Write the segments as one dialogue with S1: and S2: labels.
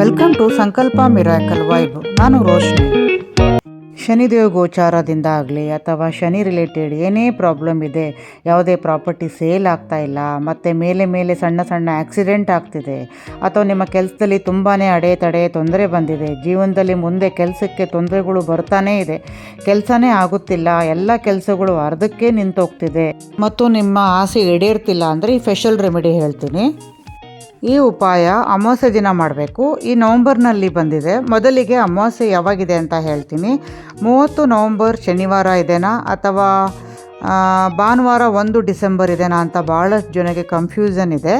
S1: Welcome to Sankalpa miracle vibe. ನಾನು ರೋಶ್ನಿ. ಶನಿದೇವ ಗೋಚಾರದಿಂದ ಆಗಲಿ ಅಥವಾ ಶನಿ ರಿಲೇಟೆಡ್ ಏನೇ ಪ್ರಾಬ್ಲಮ್ ಇದೆ, ಯಾವುದೇ ಪ್ರಾಪರ್ಟಿ ಸೇಲ್ ಆಗ್ತಾ ಇಲ್ಲ, ಮತ್ತು ಮೇಲೆ ಮೇಲೆ ಸಣ್ಣ ಸಣ್ಣ ಆಕ್ಸಿಡೆಂಟ್ ಆಗ್ತಿದೆ, ಅಥವಾ ನಿಮ್ಮ ಕೆಲಸದಲ್ಲಿ ತುಂಬಾ ಅಡೆತಡೆ ತೊಂದರೆ ಬಂದಿದೆ, ಜೀವನದಲ್ಲಿ ಮುಂದೆ ಕೆಲಸಕ್ಕೆ ತೊಂದರೆಗಳು ಬರ್ತಾನೇ ಇದೆ, ಕೆಲಸನೇ ಆಗುತ್ತಿಲ್ಲ, ಎಲ್ಲ ಕೆಲಸಗಳು ಅರ್ಧಕ್ಕೆ ನಿಂತೋಗ್ತಿದೆ, ಮತ್ತು ನಿಮ್ಮ ಆಸೆ ಈಡೇರ್ತಿಲ್ಲ ಅಂದರೆ ಈ ಫೆಷಲ್ ರೆಮಿಡಿ ಹೇಳ್ತೀನಿ. ಈ ಉಪಾಯ ಅಮಾವಾಸ್ಯೆ ದಿನ ಮಾಡಬೇಕು. ಈ ನವಂಬರ್ನಲ್ಲಿ ಬಂದಿದೆ. ಮೊದಲಿಗೆ ಅಮಾವಾಸ್ಯೆ ಯಾವಾಗಿದೆ ಅಂತ ಹೇಳ್ತೀನಿ. ಮೂವತ್ತು ನವಂಬರ್ ಶನಿವಾರ ಇದೆನಾ? ಅಥವಾ ಭಾನುವಾರ ಒಂದು ಡಿಸೆಂಬರ್ ಇದೆನಾ ಅಂತ ಭಾಳಷ್ಟು ಜನಕ್ಕೆ ಕನ್ಫ್ಯೂಷನ್ ಇದೆ.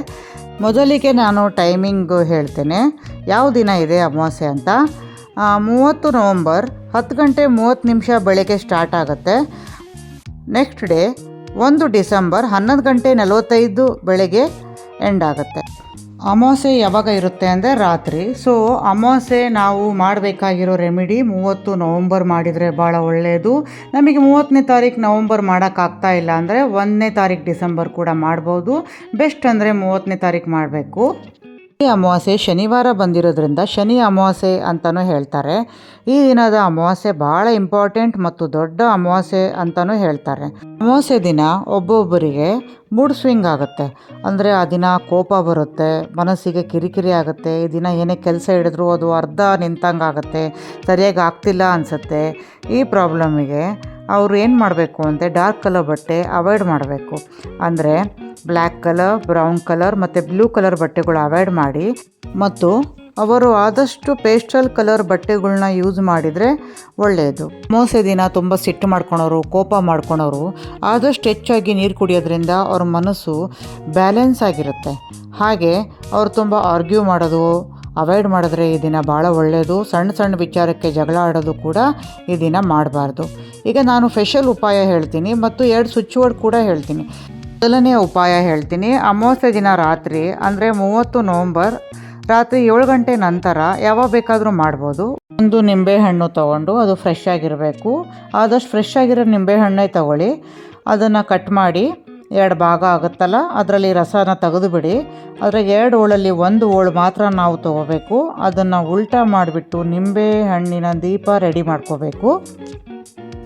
S1: ಮೊದಲಿಗೆ ನಾನು ಟೈಮಿಂಗು ಹೇಳ್ತೇನೆ. ಯಾವ ದಿನ ಇದೆ ಅಮಾವಾಸ್ಯೆ ಅಂತ? ಮೂವತ್ತು ನವಂಬರ್ ಹತ್ತು ಗಂಟೆ ಮೂವತ್ತು ನಿಮಿಷ ಬೆಳಗ್ಗೆ ಸ್ಟಾರ್ಟ್ ಆಗುತ್ತೆ. ನೆಕ್ಸ್ಟ್ ಡೇ ಒಂದು ಡಿಸೆಂಬರ್ ಹನ್ನೊಂದು ಗಂಟೆ ನಲವತ್ತೈದು ಬೆಳಗ್ಗೆ ಎಂಡ್ ಆಗುತ್ತೆ. ಅಮಾವಾಸ್ಯೆ ಯಾವಾಗ ಇರುತ್ತೆ ಅಂದರೆ ರಾತ್ರಿ. ಸೊ ಅಮಾವಾಸ್ಯೆ ನಾವು ಮಾಡಬೇಕಾಗಿರೋ ರೆಮಿಡಿ ಮೂವತ್ತು ನವಂಬರ್ ಮಾಡಿದರೆ ಭಾಳ ಒಳ್ಳೆಯದು ನಮಗೆ ಮೂವತ್ತನೇ ತಾರೀಕು ನವಂಬರ್ ಮಾಡೋಕ್ಕಾಗ್ತಾ ಇಲ್ಲ ಅಂದರೆ ಒಂದನೇ ತಾರೀಕು ಡಿಸೆಂಬರ್ ಕೂಡ ಮಾಡ್ಬೋದು. ಬೆಸ್ಟ್ ಅಂದರೆ ಮೂವತ್ತನೇ ತಾರೀಕು ಮಾಡಬೇಕು. ಅಮಾವಾಸ್ಯೆ ಶನಿವಾರ ಬಂದಿರೋದ್ರಿಂದ ಶನಿ ಅಮಾವಾಸ್ಯೆ ಅಂತಲೂ ಹೇಳ್ತಾರೆ. ಈ ದಿನದ ಅಮಾವಾಸ್ಯೆ ಭಾಳ ಇಂಪಾರ್ಟೆಂಟ್ ಮತ್ತು ದೊಡ್ಡ ಅಮಾವಾಸ್ಯೆ ಅಂತಲೂ ಹೇಳ್ತಾರೆ. ಅಮಾವಾಸ್ಯೆ ದಿನ ಒಬ್ಬೊಬ್ಬರಿಗೆ ಮೂಡ್ ಸ್ವಿಂಗ್ ಆಗುತ್ತೆ. ಅಂದರೆ ಆ ದಿನ ಕೋಪ ಬರುತ್ತೆ, ಮನಸ್ಸಿಗೆ ಕಿರಿಕಿರಿ ಆಗುತ್ತೆ, ಈ ದಿನ ಏನೇ ಕೆಲಸ ಹಿಡಿದ್ರು ಅದು ಅರ್ಧ ನಿಂತಂಗೆ ಆಗುತ್ತೆ ಸರಿಯಾಗಿ ಆಗ್ತಿಲ್ಲ ಅನಿಸುತ್ತೆ. ಈ ಪ್ರಾಬ್ಲಮಿಗೆ ಅವರು ಏನು ಮಾಡಬೇಕು ಅಂದರೆ ಡಾರ್ಕ್ ಕಲರ್ ಬಟ್ಟೆ ಅವಾಯ್ಡ್ ಮಾಡಬೇಕು. ಅಂದರೆ ಬ್ಲ್ಯಾಕ್ ಕಲರ್ ಬ್ರೌನ್ ಕಲರ್ ಮತ್ತು ಬ್ಲೂ ಕಲರ್ ಬಟ್ಟೆಗಳು ಅವಾಯ್ಡ್ ಮಾಡಿ. ಮತ್ತು ಅವರು ಆದಷ್ಟು ಪೇಸ್ಟಲ್ ಕಲರ್ ಬಟ್ಟೆಗಳನ್ನ ಯೂಸ್ ಮಾಡಿದರೆ ಒಳ್ಳೆಯದು ಮೋಸೆ ದಿನ ತುಂಬ ಸಿಟ್ಟು ಮಾಡ್ಕೊಳೋರು, ಕೋಪ ಮಾಡ್ಕೊಳೋರು, ಆದಷ್ಟು ಹೆಚ್ಚಾಗಿ ನೀರು ಕುಡಿಯೋದ್ರಿಂದ ಅವ್ರ ಮನಸ್ಸು ಬ್ಯಾಲೆನ್ಸ್ ಆಗಿರುತ್ತೆ. ಹಾಗೆ ಅವ್ರು ತುಂಬ ಆರ್ಗ್ಯೂ ಮಾಡೋದು ಅವಾಯ್ಡ್ ಮಾಡಿದ್ರೆ ಈ ದಿನ ಭಾಳ ಒಳ್ಳೆಯದು ಸಣ್ಣ ಸಣ್ಣ ವಿಚಾರಕ್ಕೆ ಜಗಳ ಆಡೋದು ಕೂಡ ಈ ದಿನ ಮಾಡಬಾರ್ದು. ಈಗ ನಾನು ಫೆಷಲ್ ಉಪಾಯ ಹೇಳ್ತೀನಿ ಮತ್ತು ಎರಡು ಸ್ವಿಚ್ ವರ್ಡ್ ಕೂಡ ಹೇಳ್ತೀನಿ. ಮೊದಲನೇ ಉಪಾಯ ಹೇಳ್ತೀನಿ. ಅಮಾವಾಸ್ಯೆ ದಿನ ರಾತ್ರಿ, ಅಂದರೆ ಮೂವತ್ತು ನವಂಬರ್, ರಾತ್ರಿ ಏಳು ಗಂಟೆ ನಂತರ ಯಾವಾಗ ಬೇಕಾದರೂ ಮಾಡ್ಬೋದು. ಒಂದು ನಿಂಬೆಹಣ್ಣು ತೊಗೊಂಡು ಅದು ಫ್ರೆಶ್ ಆಗಿರಬೇಕು. ಆದಷ್ಟು ಫ್ರೆಶ್ ಆಗಿರೋ ನಿಂಬೆಹಣ್ಣೇ ತಗೊಳ್ಳಿ. ಅದನ್ನು ಕಟ್ ಮಾಡಿ ಎರಡು ಭಾಗ ಆಗುತ್ತಲ್ಲ? ಅದರಲ್ಲಿ ರಸನ ತೆಗೆದುಬಿಡಿ. ಅದ್ರಾಗ ಎರಡು ಹೋಳಲ್ಲಿ ಒಂದು ಹೋಳು ಮಾತ್ರ ನಾವು ತೊಗೋಬೇಕು. ಅದನ್ನು ಉಲ್ಟಾ ಮಾಡಿಬಿಟ್ಟು ನಿಂಬೆ ಹಣ್ಣಿನ ದೀಪ ರೆಡಿ ಮಾಡ್ಕೋಬೇಕು.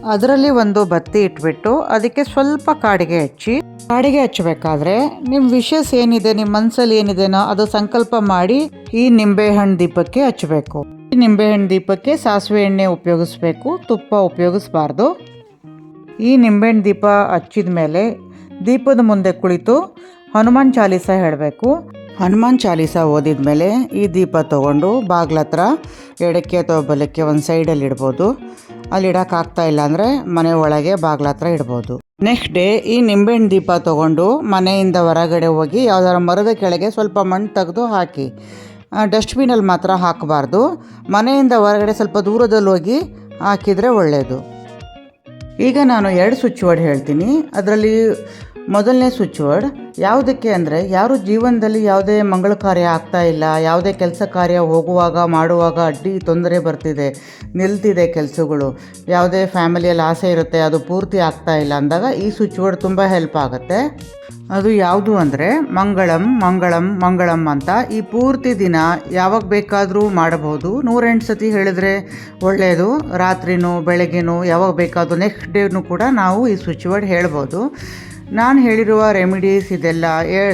S1: ಅದರಲ್ಲಿ ಒಂದು ಬತ್ತಿ ಇಟ್ಬಿಟ್ಟು ಅದಕ್ಕೆ ಸ್ವಲ್ಪ ಕಾಡಿಗೆ ಹಚ್ಚಿ. ಕಾಡಿಗೆ ಹಚ್ಚಬೇಕಾದ್ರೆ ನಿಮ್ಮ ವಿಶಸ್ ಏನಿದೆ ನಿಮ್ಮ ಮನಸ್ಸಲ್ಲಿ ಏನಿದೆನೋ ಅದು ಸಂಕಲ್ಪ ಮಾಡಿ ಈ ನಿಂಬೆಹಣ್ಣು ದೀಪಕ್ಕೆ ಹಚ್ಚಬೇಕು. ಈ ನಿಂಬೆಹಣ್ಣು ದೀಪಕ್ಕೆ ಸಾಸಿವೆ ಎಣ್ಣೆ ಉಪಯೋಗಿಸ್ಬೇಕು. ತುಪ್ಪ ಉಪಯೋಗಿಸ್ಬಾರ್ದು. ಈ ನಿಂಬೆಹಣ್ಣು ದೀಪ ಹಚ್ಚಿದ ಮೇಲೆ ದೀಪದ ಮುಂದೆ ಕುಳಿತು ಹನುಮಾನ್ ಚಾಲೀಸ ಹೇಳಬೇಕು. ಹನುಮಾನ್ ಚಾಲೀಸ ಓದಿದ ಮೇಲೆ ಈ ದೀಪ ತೊಗೊಂಡು ಬಾಗ್ಲ ಹತ್ರ ಎಡಕ್ಕೆ ಅಥವಾ ಬಲಕ್ಕೆ ಒಂದು ಸೈಡಲ್ಲಿ ಇಡ್ಬೋದು. ಅಲ್ಲಿ ಇಡೋಕ್ಕಾಗ್ತಾ ಇಲ್ಲ ಅಂದರೆ ಮನೆ ಒಳಗೆ ಬಾಗ್ಲ ಹತ್ರ ಇಡ್ಬೋದು. ನೆಕ್ಸ್ಟ್ ಡೇ ಈ ನಿಂಬೆಹಣ್ಣು ದೀಪ ತೊಗೊಂಡು ಮನೆಯಿಂದ ಹೊರಗಡೆ ಹೋಗಿ ಯಾವ್ದಾರ ಮರದ ಕೆಳಗೆ ಸ್ವಲ್ಪ ಮಣ್ಣು ತೆಗೆದು ಹಾಕಿ ಡಸ್ಟ್ಬಿನಲ್ಲಿ ಮಾತ್ರ ಹಾಕಬಾರ್ದು. ಮನೆಯಿಂದ ಹೊರಗಡೆ ಸ್ವಲ್ಪ ದೂರದಲ್ಲಿ ಹೋಗಿ ಹಾಕಿದರೆ ಒಳ್ಳೆಯದು ಈಗ ನಾನು ಎರಡು ಸ್ವಿಚ್ ವರ್ಡ್ ಹೇಳ್ತೀನಿ. ಅದರಲ್ಲಿ ಮೊದಲನೇ ಸ್ವಿಚ್ ವರ್ಡ್ ಯಾವುದಕ್ಕೆ ಅಂದರೆ ಯಾರು ಜೀವನದಲ್ಲಿ ಯಾವುದೇ ಮಂಗಳ ಕಾರ್ಯ ಆಗ್ತಾ ಇಲ್ಲ, ಯಾವುದೇ ಕೆಲಸ ಕಾರ್ಯ ಹೋಗುವಾಗ, ಮಾಡುವಾಗ ಅಡ್ಡಿ, ತೊಂದರೆ ಬರ್ತಿದೆ, ನಿಲ್ತಿದೆ ಕೆಲಸಗಳು. ಯಾವುದೇ ಫ್ಯಾಮಿಲಿಯಲ್ಲಿ ಆಸೆ ಇರುತ್ತೆ, ಅದು ಪೂರ್ತಿ ಆಗ್ತಾ ಇಲ್ಲ ಅಂದಾಗ ಈ ಸ್ವಿಚ್ ವರ್ಡ್ ತುಂಬ ಹೆಲ್ಪ್ ಆಗುತ್ತೆ. ಅದು ಯಾವುದು ಅಂದರೆ ಮಂಗಳಂ ಮಂಗಳಂ ಮಂಗಳಂ ಅಂತ ಈ ಪೂರ್ತಿ ದಿನ ಯಾವಾಗ ಬೇಕಾದರೂ ಮಾಡಬಹುದು. ನೂರೆಂಟು ಸತಿ ಹೇಳಿದ್ರೆ ಒಳ್ಳೆಯದು. ರಾತ್ರಿನೂ, ಬೆಳಗ್ಗೆನೂ ಯಾವಾಗ ಬೇಕಾದರೂ ನೆಕ್ಸ್ಟ್ ಡೇನೂ ಕೂಡ ನಾವು ಈ ಸ್ವಿಚ್ ವರ್ಡ್ ಹೇಳ್ಬೋದು. ನಾನು ಹೇಳಿರುವ ರೆಮಿಡೀಸ್ ಇದೆಲ್ಲ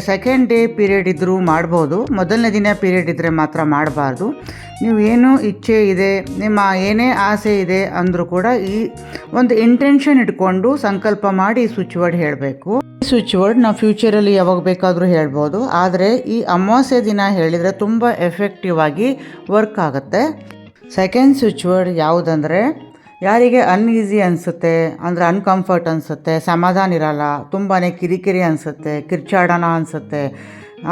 S1: ಸೆಕೆಂಡ್ ಡೇ ಪೀರಿಯಡ್ ಇದ್ದರೂ ಮಾಡ್ಬೋದು. ಮೊದಲನೇ ದಿನ ಪೀರಿಯಡ್ ಇದ್ದರೆ ಮಾತ್ರ ಮಾಡಬಾರ್ದು. ನೀವು ಏನು ಇಚ್ಛೆ ಇದೆ, ನಿಮ್ಮ ಏನೇ ಆಸೆ ಇದೆ ಅಂದರೂ ಕೂಡ ಈ ಒಂದು ಇಂಟೆನ್ಷನ್ ಇಟ್ಕೊಂಡು ಸಂಕಲ್ಪ ಮಾಡಿ ಸ್ವಿಚ್ ವರ್ಡ್ ಹೇಳಬೇಕು. ಈ ಸ್ವಿಚ್ ವರ್ಡ್ ನಾವು ಫ್ಯೂಚರಲ್ಲಿ ಯಾವಾಗ ಬೇಕಾದರೂ ಹೇಳ್ಬೋದು. ಆದರೆ ಈ ಅಮಾವಾಸ್ಯೆ ದಿನ ಹೇಳಿದರೆ ತುಂಬ ಎಫೆಕ್ಟಿವ್ ಆಗಿ ವರ್ಕ್ ಆಗುತ್ತೆ. ಸೆಕೆಂಡ್ ಸ್ವಿಚ್ ವರ್ಡ್ ಯಾವುದಂದರೆ ಯಾರಿಗೆ ಅನ್ಈಸಿ ಅನಿಸುತ್ತೆ ಅಂದರೆ ಅನ್ಕಂಫರ್ಟ್ ಅನಿಸುತ್ತೆ ಸಮಾಧಾನ ಇರಲ್ಲ ತುಂಬಾ ಕಿರಿಕಿರಿ ಅನಿಸುತ್ತೆ ಕಿರ್ಚಾಡೋಣ ಅನಿಸುತ್ತೆ.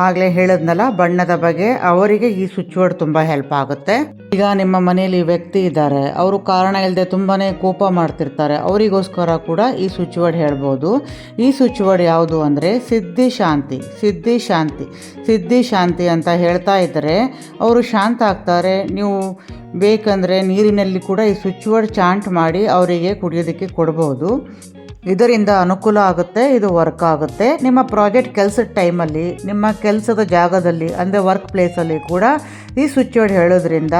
S1: ಆಗಲೇ ಹೇಳಿದ್ನಲ್ಲ, ಬಣ್ಣದ ಬಗ್ಗೆ. ಅವರಿಗೆ ಈ ಸ್ವಿಚ್ ಬೋರ್ಡ್ ತುಂಬ ಹೆಲ್ಪ್ ಆಗುತ್ತೆ. ಈಗ ನಿಮ್ಮ ಮನೆಯಲ್ಲಿ ವ್ಯಕ್ತಿ ಇದ್ದಾರೆ, ಅವರು ಕಾರಣ ಇಲ್ಲದೆ ತುಂಬಾ ಕೋಪ ಮಾಡ್ತಿರ್ತಾರೆ. ಅವರಿಗೋಸ್ಕರ ಕೂಡ ಈ ಸ್ವಿಚ್ ವರ್ಡ್ ಹೇಳ್ಬೋದು. ಈ ಸ್ವಿಚ್ ಬೋರ್ಡ್ ಯಾವುದು ಅಂದರೆ ಸಿದ್ಧಿ ಶಾಂತಿ ಸಿದ್ಧಿ ಶಾಂತಿ. ಸಿದ್ಧಿ ಶಾಂತಿ ಅಂತ ಹೇಳ್ತಾ ಇದ್ದರೆ ಅವರು ಶಾಂತ ಆಗ್ತಾರೆ. ನೀವು ಬೇಕಂದರೆ ನೀರಿನಲ್ಲಿ ಕೂಡ ಈ ಸ್ವಿಚ್ ಬೋರ್ಡ್ ಚಾಂಟ್ ಮಾಡಿ ಅವರಿಗೆ ಕುಡಿಯೋದಕ್ಕೆ ಕೊಡ್ಬೋದು. ಇದರಿಂದ ಅನುಕೂಲ ಆಗುತ್ತೆ, ಇದು ವರ್ಕ್ ಆಗುತ್ತೆ. ನಿಮ್ಮ ಪ್ರಾಜೆಕ್ಟ್ ಕೆಲಸದ ಟೈಮಲ್ಲಿ ನಿಮ್ಮ ಕೆಲಸದ ಜಾಗದಲ್ಲಿ, ಅಂದರೆ ವರ್ಕ್ ಪ್ಲೇಸಲ್ಲಿ ಕೂಡ ಈ ಸ್ವಿಚ್ ಬೋರ್ಡ್ ಹೇಳೋದ್ರಿಂದ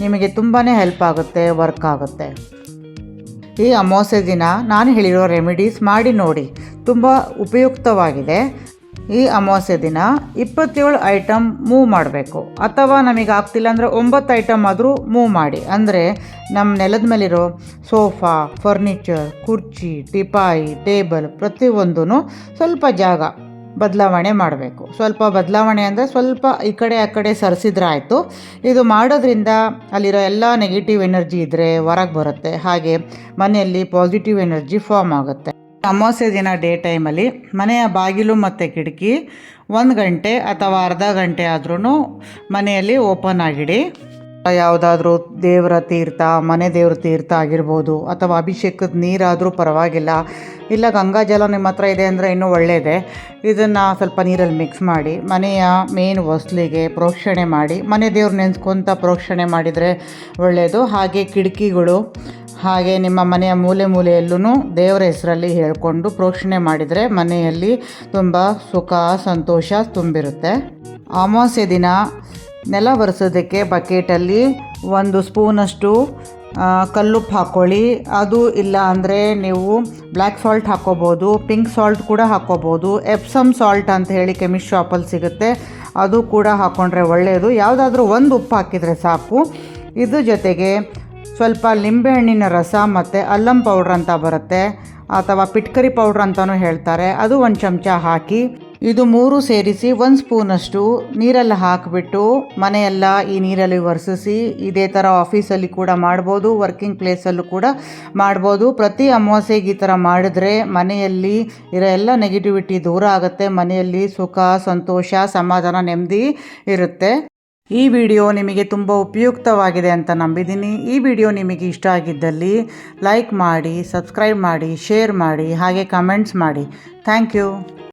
S1: ನಿಮಗೆ ತುಂಬಾ ಹೆಲ್ಪ್ ಆಗುತ್ತೆ ವರ್ಕ್ ಆಗುತ್ತೆ. ಈ ಅಮಾವಾಸ್ಯೆ ದಿನ ನಾನು ಹೇಳಿರೋ ರೆಮಿಡೀಸ್ ಮಾಡಿ ನೋಡಿ. ತುಂಬ ಉಪಯುಕ್ತವಾಗಿದೆ. ಈ ಅಮಾವಾಸ್ಯೆ ದಿನ ಇಪ್ಪತ್ತೇಳು ಐಟಮ್ ಮೂವ್ ಮಾಡಬೇಕು. ಅಥವಾ ನಮಗೆ ಆಗ್ತಿಲ್ಲ ಅಂದರೆ ಒಂಬತ್ತು ಐಟಮ್ ಆದರೂ ಮೂವ್ ಮಾಡಿ. ಅಂದರೆ ನಮ್ಮ ನೆಲದ ಮೇಲಿರೋ ಸೋಫಾ ಫರ್ನಿಚರ್ ಕುರ್ಚಿ, ಟಿಪಾಯಿ, ಟೇಬಲ್ ಪ್ರತಿಯೊಂದೂ ಸ್ವಲ್ಪ ಜಾಗ ಬದಲಾವಣೆ ಮಾಡಬೇಕು. ಸ್ವಲ್ಪ ಬದಲಾವಣೆ ಅಂದರೆ ಸ್ವಲ್ಪ ಈ ಕಡೆ ಆ ಕಡೆ ಸರಿಸಿದ್ರೆ ಆಯಿತು. ಇದು ಮಾಡೋದ್ರಿಂದ ಅಲ್ಲಿರೋ ಎಲ್ಲ ನೆಗೆಟಿವ್ ಎನರ್ಜಿ ಇದ್ದರೆ ಹೊರಗೆ ಬರುತ್ತೆ. ಹಾಗೆ ಮನೆಯಲ್ಲಿ ಪಾಸಿಟಿವ್ ಎನರ್ಜಿ ಫಾರ್ಮ್ ಆಗುತ್ತೆ. ಅಮಾವಾಸ್ಯೆ ದಿನ ಡೇ ಟೈಮಲ್ಲಿ ಮನೆಯ ಬಾಗಿಲು ಮತ್ತು ಕಿಟಕಿ ಒಂದು ಗಂಟೆ ಅಥವಾ ಅರ್ಧ ಗಂಟೆ ಆದ್ರೂ ಮನೆಯಲ್ಲಿ ಓಪನ್ ಆಗಿಡಿ. ಯಾವುದಾದ್ರೂ ದೇವರ ತೀರ್ಥ, ಮನೆ ದೇವ್ರ ತೀರ್ಥ ಆಗಿರ್ಬೋದು ಅಥವಾ ಅಭಿಷೇಕದ ನೀರಾದರೂ ಪರವಾಗಿಲ್ಲ. ಇಲ್ಲ ಗಂಗಾಜಲ ನಿಮ್ಮ ಹತ್ರ ಇದೆ ಅಂದರೆ ಇನ್ನೂ ಒಳ್ಳೆಯದೇ ಇದನ್ನು ಸ್ವಲ್ಪ ನೀರಲ್ಲಿ ಮಿಕ್ಸ್ ಮಾಡಿ, ಮನೆಯ ಮೇನ್ ಹೊಸ್ಲಿಗೆ ಪ್ರೋಕ್ಷಣೆ ಮಾಡಿ, ಮನೆ ದೇವ್ರು ನೆನೆಸ್ಕೊತ ಪ್ರೋಕ್ಷಣೆ ಮಾಡಿದರೆ ಒಳ್ಳೆಯದು ಹಾಗೆ ಕಿಟಕಿಗಳು ಹಾಗೆ ನಿಮ್ಮ ಮನೆಯ ಮೂಲೆ ಮೂಲೆಯಲ್ಲೂ ದೇವರ ಹೆಸರಲ್ಲಿ ಹೇಳಿಕೊಂಡು ಪ್ರೋಕ್ಷಣೆ ಮಾಡಿದರೆ ಮನೆಯಲ್ಲಿ ತುಂಬ ಸುಖ, ಸಂತೋಷ ತುಂಬಿರುತ್ತೆ. ಅಮಾವಾಸ್ಯೆ ದಿನ ನೆಲ ಒರೆಸೋದಕ್ಕೆ ಬಕೆಟಲ್ಲಿ ಒಂದು ಸ್ಪೂನಷ್ಟು ಕಲ್ಲುಪ್ಪು ಹಾಕ್ಕೊಳ್ಳಿ ಅದು ಇಲ್ಲ ಅಂದರೆ ನೀವು ಬ್ಲ್ಯಾಕ್ ಸಾಲ್ಟ್ ಹಾಕ್ಕೋಬೋದು ಪಿಂಕ್ ಸಾಲ್ಟ್ ಕೂಡ ಹಾಕ್ಕೋಬೋದು ಎಪ್ಸಮ್ ಸಾಲ್ಟ್ ಅಂತ ಹೇಳಿ ಕೆಮಿಸ್ಟ್ ಶಾಪಲ್ಲಿ ಸಿಗುತ್ತೆ. ಅದು ಕೂಡ ಹಾಕ್ಕೊಂಡ್ರೆ ಒಳ್ಳೆಯದು ಯಾವುದಾದ್ರೂ ಒಂದು ಉಪ್ಪು ಹಾಕಿದರೆ ಸಾಕು. ಇದ್ರ ಜೊತೆಗೆ ಸ್ವಲ್ಪ ಲಿಂಬೆಹಣ್ಣಿನ ರಸ ಮತ್ತು ಅಲ್ಲಂ ಪೌಡ್ರ್ ಅಂತ ಬರುತ್ತೆ ಅಥವಾ ಪಿಟ್ಕರಿ ಪೌಡ್ರ್ ಅಂತಲೂ ಹೇಳ್ತಾರೆ. ಅದು ಒಂದು ಚಮಚ ಹಾಕಿ ಇದು ಮೂರು ಸೇರಿಸಿ ಒಂದು ಸ್ಪೂನಷ್ಟು ನೀರಲ್ಲಿ ಹಾಕಿಬಿಟ್ಟು ಮನೆಯೆಲ್ಲ ಈ ನೀರಲ್ಲಿ ಒರೆಸಿಸಿ ಇದೇ ಥರ ಆಫೀಸಲ್ಲಿ ಕೂಡ ಮಾಡ್ಬೋದು ವರ್ಕಿಂಗ್ ಪ್ಲೇಸಲ್ಲೂ ಕೂಡ ಮಾಡ್ಬೋದು. ಪ್ರತಿ ಅಮಾವಾಸ್ಯೆಗೆ ಈ ಥರ ಮಾಡಿದ್ರೆ ಮನೆಯಲ್ಲಿ ಇರೋ ಎಲ್ಲ ನೆಗೆಟಿವಿಟಿ ದೂರ ಆಗುತ್ತೆ, ಮನೆಯಲ್ಲಿ ಸುಖ, ಸಂತೋಷ, ಸಮಾಧಾನ, ನೆಮ್ಮದಿ ಇರುತ್ತೆ. ಈ ವಿಡಿಯೋ ನಿಮಗೆ ತುಂಬ ಉಪಯುಕ್ತವಾಗಿದೆ ಅಂತ ನಂಬಿದ್ದೀನಿ. ಈ ವಿಡಿಯೋ ನಿಮಗೆ ಇಷ್ಟ ಆಗಿದ್ದಲ್ಲಿ ಲೈಕ್ ಮಾಡಿ, ಸಬ್ಸ್ಕ್ರೈಬ್ ಮಾಡಿ, ಶೇರ್ ಮಾಡಿ, ಹಾಗೆ ಕಮೆಂಟ್ಸ್ ಮಾಡಿ. Thank you